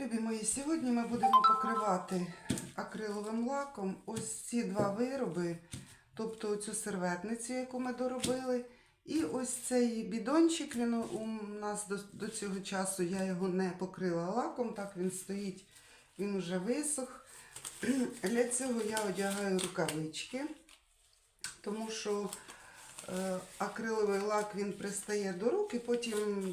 Любі мої, сьогодні ми будемо покривати акриловим лаком ось ці два вироби, тобто цю серветницю, яку ми доробили, і ось цей бідончик, він у нас до, до цього часу, я його не покрила лаком, так він стоїть, він вже висох. Для цього я одягаю рукавички, тому що е, акриловий лак він пристає до рук і потім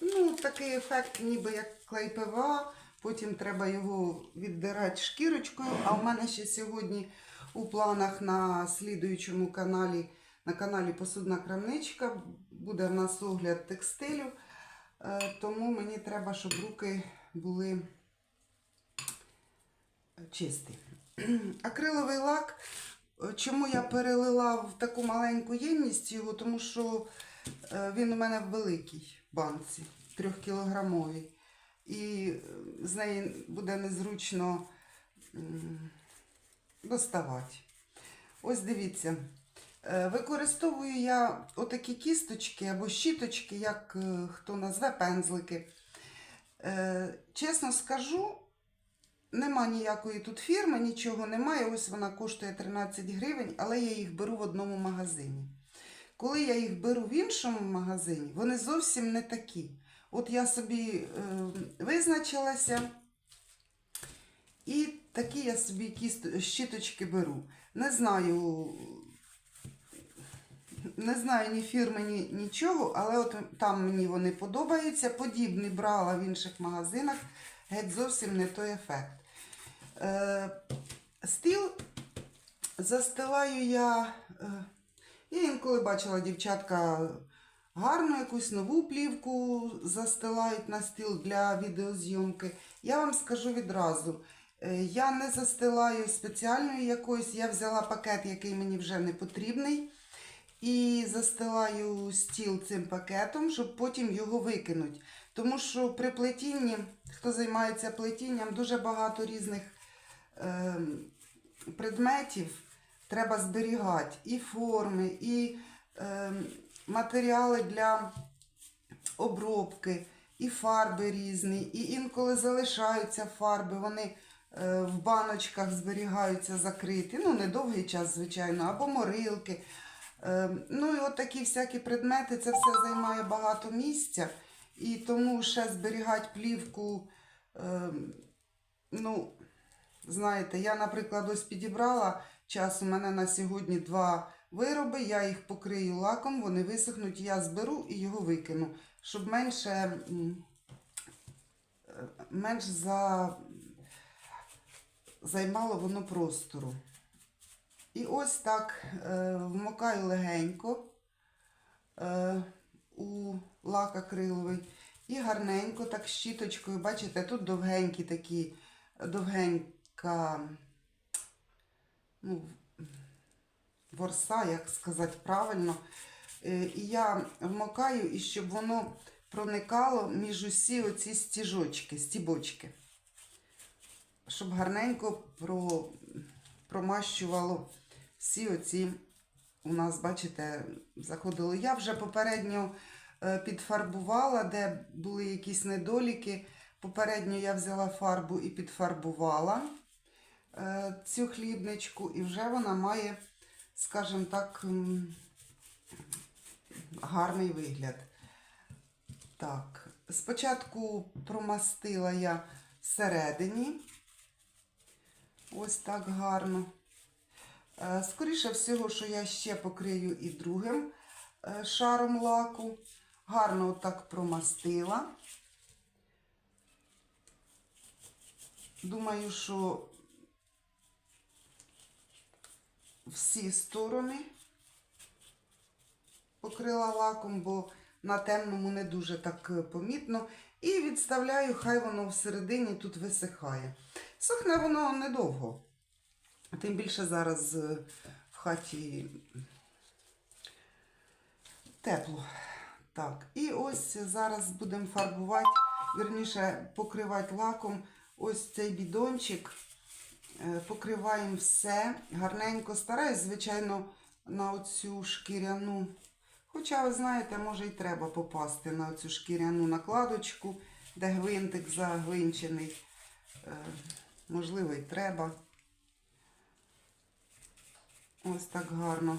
ну, такий ефект, ніби як клей ПВА. Потім треба його віддирати шкірочкою. А в мене ще сьогодні у планах на слідуючому каналі, на каналі Посудна крамничка, буде в нас огляд текстилю. Е, Тому мені треба, щоб руки були чисті. Акриловий лак. Чому я перелила в таку маленьку ємність його? Тому що е, він у мене в великій банці, трьохкілограмовій. І е, з неї буде незручно доставати. Ось дивіться. Е, Використовую я отакі кісточки або щіточки, як е, хто назве пензлики. Чесно скажу, Нема ніякої тут фірми, нічого немає. Ось вона коштує 13 гривень, але я їх беру в одному магазині. Коли я їх беру в іншому магазині, вони зовсім не такі. От я собі е, визначилася, і такі я собі кіст... щіточки беру. Не знаю, не знаю ні фірми, ні нічого, але от там мені вони подобаються. Подібні брала в інших магазинах, геть зовсім не той ефект. Е, стіл застилаю я. Е, я інколи бачила дівчатка гарну якусь нову плівку застилають на стіл для відеозйомки. Я вам скажу відразу. е, Я не застилаю спеціальної якоїсь, я взяла пакет, який мені вже не потрібний. І застилаю стіл цим пакетом, щоб потім його викинути. Тому що при плетінні, хто займається плетінням, дуже багато різних е, предметів треба зберігати. І форми, і е, матеріали для обробки, і фарби різні. І інколи залишаються фарби, вони е, в баночках зберігаються закриті. Ну, не довгий час, звичайно, або морилки. Е, Ну і от такі всякі предмети, це все займає багато місця. І тому ще зберігати плівку, е, ну, знаєте, я, наприклад, ось підібрала час, у мене на сьогодні два вироби, я їх покрию лаком, вони висохнуть, я зберу і його викину, щоб менше, е, менш за, займало воно простору. І ось так е, вмокаю легенько е, у лак акриловий. І гарненько, так щіточкою, бачите, тут довгенькі такі, довгенька ну, ворса, як сказати правильно. Е, І я вмокаю, і щоб воно проникало між усі оці стіжочки, стібочки. Щоб гарненько про, промащувало всі оці у нас, бачите, заходили. Я вже попередньо е, підфарбувала, де були якісь недоліки. Попередньо я взяла фарбу і підфарбувала е, цю хлібничку, і вже вона має, скажімо так, гарний вигляд. Так, спочатку промастила я всередині. Ось так гарно. Е, Скоріше всього, що я ще покрию і другим е, шаром лаку. Гарно отак промастила. Думаю, що всі сторони покрила лаком, бо на темному не дуже так е, помітно. І відставляю, хай воно всередині тут висихає. Сохне воно недовго. Тим більше зараз е, в хаті тепло. Так, і ось зараз будемо фарбувати, вірніше покривати лаком ось цей бідончик. Е, Покриваємо все гарненько. Стараюсь, звичайно, на оцю шкіряну. Хоча, ви знаєте, може і треба попасти на оцю шкіряну накладочку, де гвинтик загвинчений. Е, можливо, і треба. Ось так гарно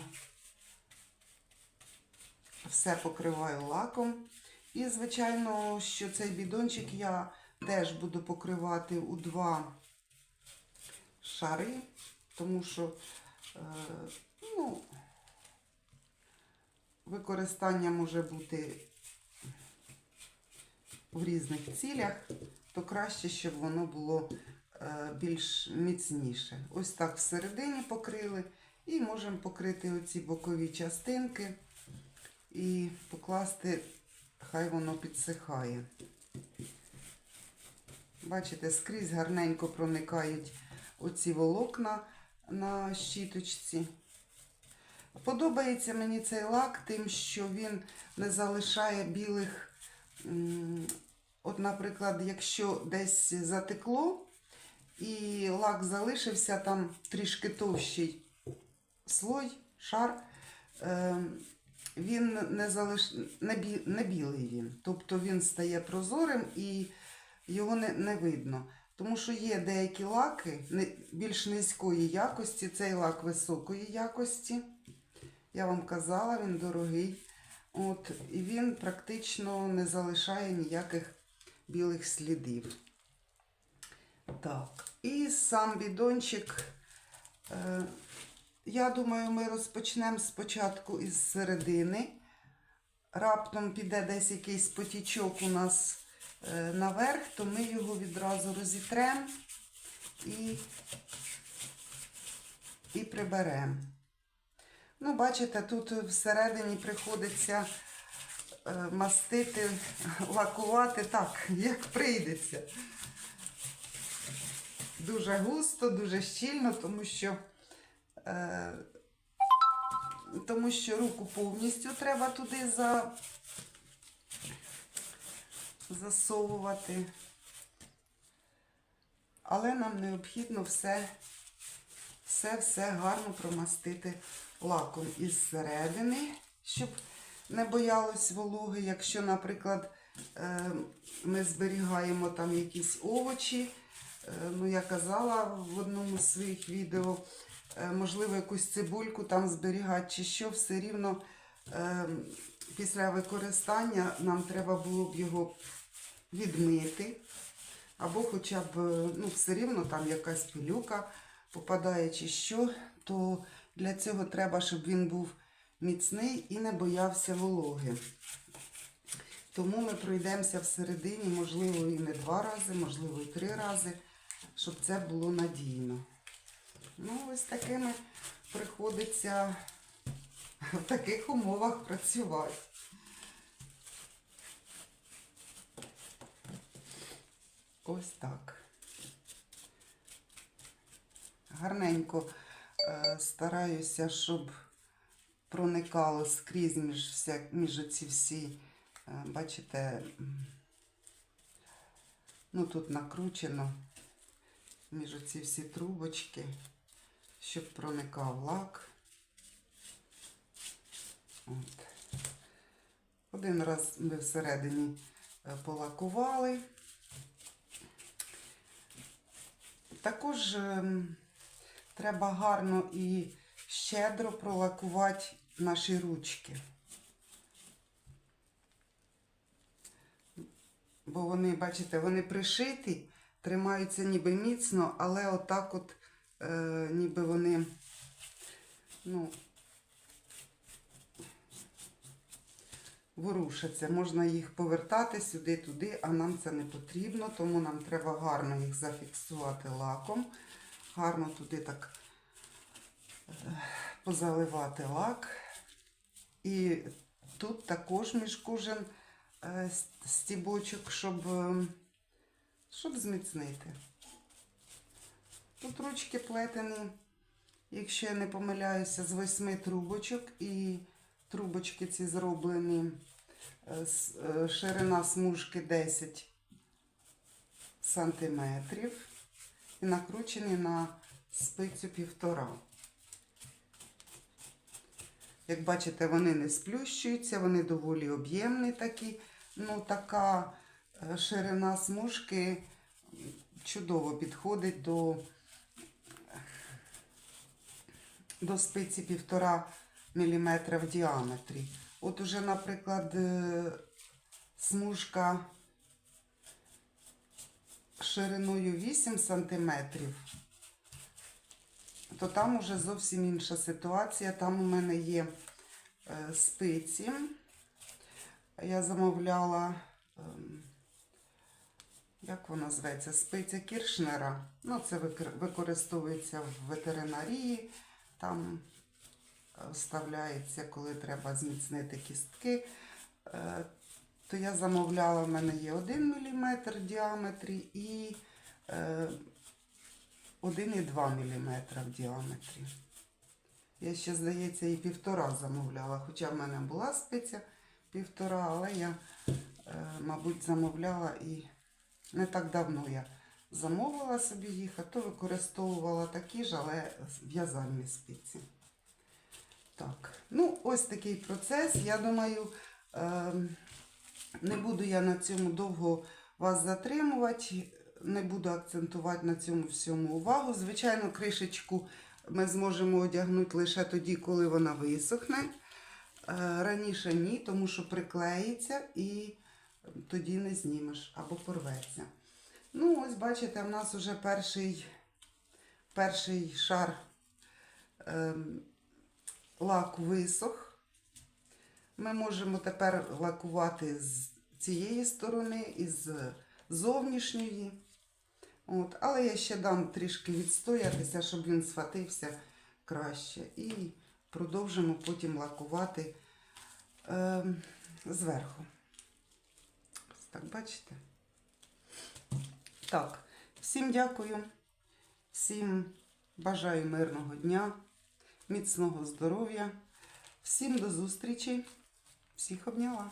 все покриваю лаком. І, звичайно, що цей бідончик я теж буду покривати у два шари, тому що е, ну, використання може бути в різних цілях, то краще, щоб воно було е, більш міцніше. Ось так всередині покрили. І можемо покрити оці бокові частинки і покласти, хай воно підсихає. Бачите, скрізь гарненько проникають оці волокна на щіточці. Подобається мені цей лак тим, що він не залишає білих. От, наприклад, якщо десь затекло і лак залишився там трішки товщий слой, шар, е, він не, залиш... не білий він. Тобто він стає прозорим і його не, не видно. Тому що є деякі лаки більш низької якості, цей лак високої якості. Я вам казала, він дорогий. От, і він практично не залишає ніяких білих слідів. Так, і сам бідончик. Е, я думаю, ми розпочнемо спочатку із середини. Раптом піде десь якийсь потічок у нас наверх, то ми його відразу розітремо і, і приберемо. Ну, бачите, тут всередині приходиться е, мастити, лакувати так, як прийдеться. Дуже густо, дуже щільно, тому що, е, тому що руку повністю треба туди за, засовувати. Але нам необхідно все, все, все гарно промастити лаком із середини, щоб не боялось вологи. Якщо, наприклад, е, ми зберігаємо там якісь овочі, е, ну я казала в одному з своїх відео, е, можливо, якусь цибульку там зберігати чи що, все рівно після використання нам треба було б його відмити. Або хоча б, е, ну, все рівно там якась пилюка попадає чи що, то для цього треба, щоб він був міцний і не боявся вологи. Тому ми пройдемося всередині, можливо, і не два рази, можливо, і три рази, щоб це було надійно. Ну, ось такими приходиться в таких умовах працювати. Ось так. Гарненько е, стараюся, щоб проникало скрізь між, вся, між оці всі, е, бачите, ну тут накручено між оці всі трубочки, щоб проникав лак. От. Один раз ми всередині е, полакували. Також ем, треба гарно і щедро пролакувати наші ручки. Бо вони, бачите, вони пришиті, тримаються ніби міцно, але отак от е, ніби вони, ну, ворушаться. Можна їх повертати сюди-туди, а нам це не потрібно, тому нам треба гарно їх зафіксувати лаком. Гарно туди так е, позаливати лак. І тут також між кожен е, стібочок, щоб, е, щоб зміцнити. Тут ручки плетені, якщо я не помиляюся, з восьми трубочок, і трубочки ці зроблені ширина смужки 10 сантиметрів і накручені на спицю півтора. Як бачите, вони не сплющуються, вони доволі об'ємні такі. Ну, така е, ширина смужки чудово підходить до, до спиці півтора міліметра в діаметрі. От уже, наприклад, е, смужка шириною 8 сантиметрів, то там уже зовсім інша ситуація. Там у мене є е, спиці. Я замовляла, ем, як вона зветься, спиця Кіршнера. Ну, це використовується в ветеринарії. Там вставляється, коли треба зміцнити кістки. Е, То я замовляла, в мене є 1 мм в діаметрі і е, 1,2 мм в діаметрі. Я ще, здається, і півтора замовляла, хоча в мене була спиця півтора, але я, е, мабуть, замовляла і не так давно я замовила собі їх, а то використовувала такі ж, але в'язальні спиці. Так, ну ось такий процес. Я думаю, е, не буду я на цьому довго вас затримувати, не буду акцентувати на цьому всьому увагу. Звичайно, кришечку ми зможемо одягнути лише тоді, коли вона висохне. Е, Раніше ні, тому що приклеїться і тоді не знімеш або порветься. Ну, ось бачите, в нас вже перший, перший шар лаку висох. Ми можемо тепер лакувати з цієї сторони і з зовнішньої. От. Але я ще дам трішки відстоятися, щоб він схватився краще. І продовжимо потім лакувати ем, зверху. Так, бачите? Так, всім дякую, всім бажаю мирного дня, міцного здоров'я, всім до зустрічі, всіх обняла.